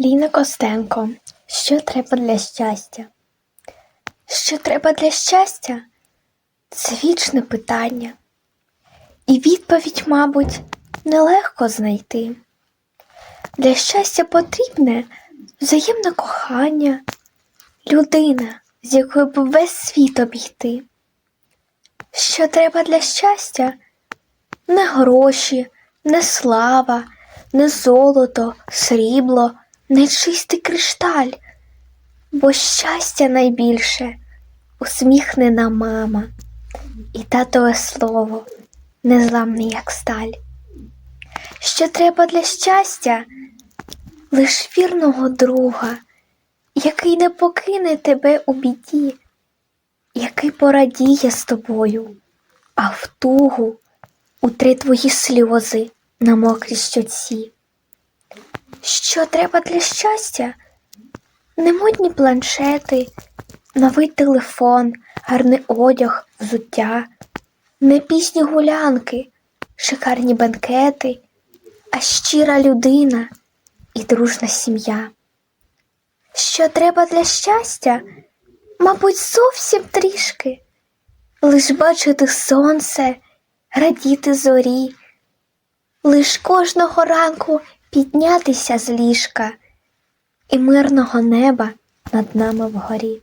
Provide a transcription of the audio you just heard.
Ліна Костенко. Що треба для щастя? Що треба для щастя? Це вічне питання. І відповідь, мабуть, нелегко знайти. Для щастя потрібне взаємне кохання, людина, з якою б весь світ обійти. Що треба для щастя? Не гроші, не слава, не золото, срібло, не чистий кришталь, бо щастя найбільше усміхнена мама і татове слово незламне, як сталь. Що треба для щастя? Лиш вірного друга, який не покине тебе у біді, який порадіє з тобою, а в тугу утре твої сльози на мокрій щоці. Що треба для щастя? Немодні планшети, новий телефон, гарний одяг, взуття, не пісні гулянки, шикарні бенкети, а щира людина і дружна сім'я. Що треба для щастя? Мабуть, зовсім трішки, лиш бачити сонце, радіти зорі, лиш кожного ранку піднятися з ліжка і мирного неба над нами вгорі.